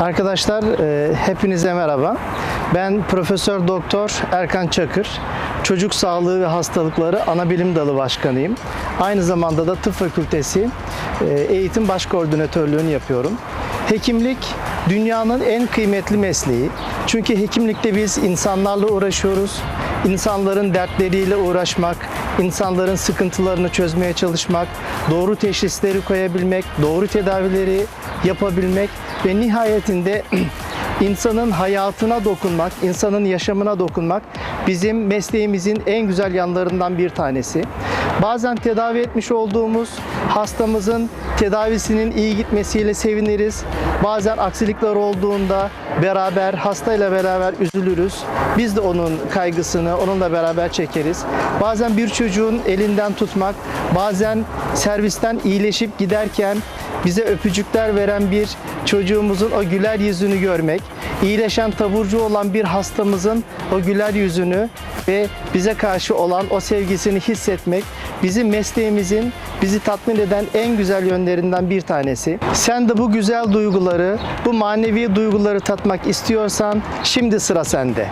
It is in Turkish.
Arkadaşlar e, hepinize merhaba. Ben Profesör Doktor Erkan Çakır. Çocuk Sağlığı ve Hastalıkları Anabilim Dalı Başkanıyım. Aynı zamanda da Tıp Fakültesi e, Eğitim Baş Koordinatörlüğünü yapıyorum. Hekimlik dünyanın en kıymetli mesleği. Çünkü hekimlikte biz insanlarla uğraşıyoruz. İnsanların dertleriyle uğraşmak, insanların sıkıntılarını çözmeye çalışmak, doğru teşhisleri koyabilmek, doğru tedavileri yapabilmek ve nihayetinde insanın hayatına dokunmak, insanın yaşamına dokunmak bizim mesleğimizin en güzel yanlarından bir tanesi. Bazen tedavi etmiş olduğumuz hastamızın tedavisinin iyi gitmesiyle seviniriz. Bazen aksilikler olduğunda beraber hastayla beraber üzülürüz. Biz de onun kaygısını onunla beraber çekeriz. Bazen bir çocuğun elinden tutmak, bazen servisten iyileşip giderken bize öpücükler veren bir çocuğumuzun o güler yüzünü görmek, iyileşen taburcu olan bir hastamızın o güler yüzünü ve bize karşı olan o sevgisini hissetmek bizim mesleğimizin bizi tatmin eden en güzel yönlerinden bir tanesi. Sen de bu güzel duyguları, bu manevi duyguları tatmak istiyorsan şimdi sıra sende.